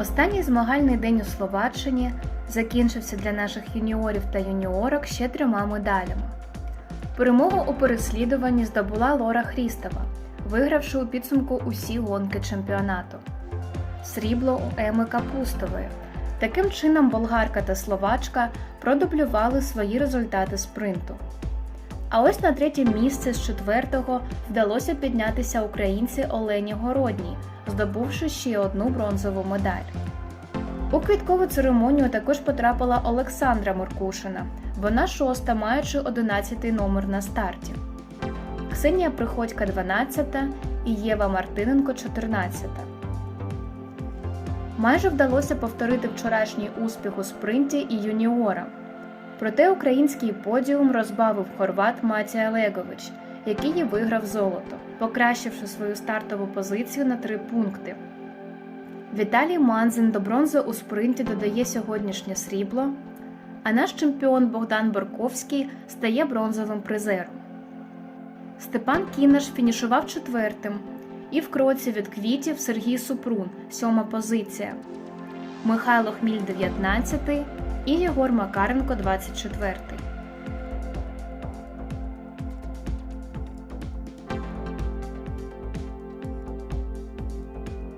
Останній змагальний день у Словаччині закінчився для наших юніорів та юніорок ще трьома медалями. Перемогу у переслідуванні здобула Лора Хрістова, вигравши у підсумку усі гонки чемпіонату. Срібло у Еми Капустової. Таким чином болгарка та словачка продублювали свої результати спринту. А ось на третє місце з четвертого вдалося піднятися українці Олені Городній, здобувши ще одну бронзову медаль. У квіткову церемонію також потрапила Олександра Моркушина. Вона шоста, маючи 11-й номер на старті. Ксенія Приходька 12-та і Єва Мартиненко 14. Майже вдалося повторити вчорашній успіх у спринті і юніорам. Проте український подіум розбавив хорват Матія Легович, який і виграв золото, покращивши свою стартову позицію на три пункти. Віталій Манзин до бронзи у спринті додає сьогоднішнє срібло, а наш чемпіон Богдан Борковський стає бронзовим призером. Степан Кінаш фінішував четвертим, і в кроці від квітів Сергій Супрун, сьома позиція, Михайло Хміль 19 і Єгор Макаренко 24.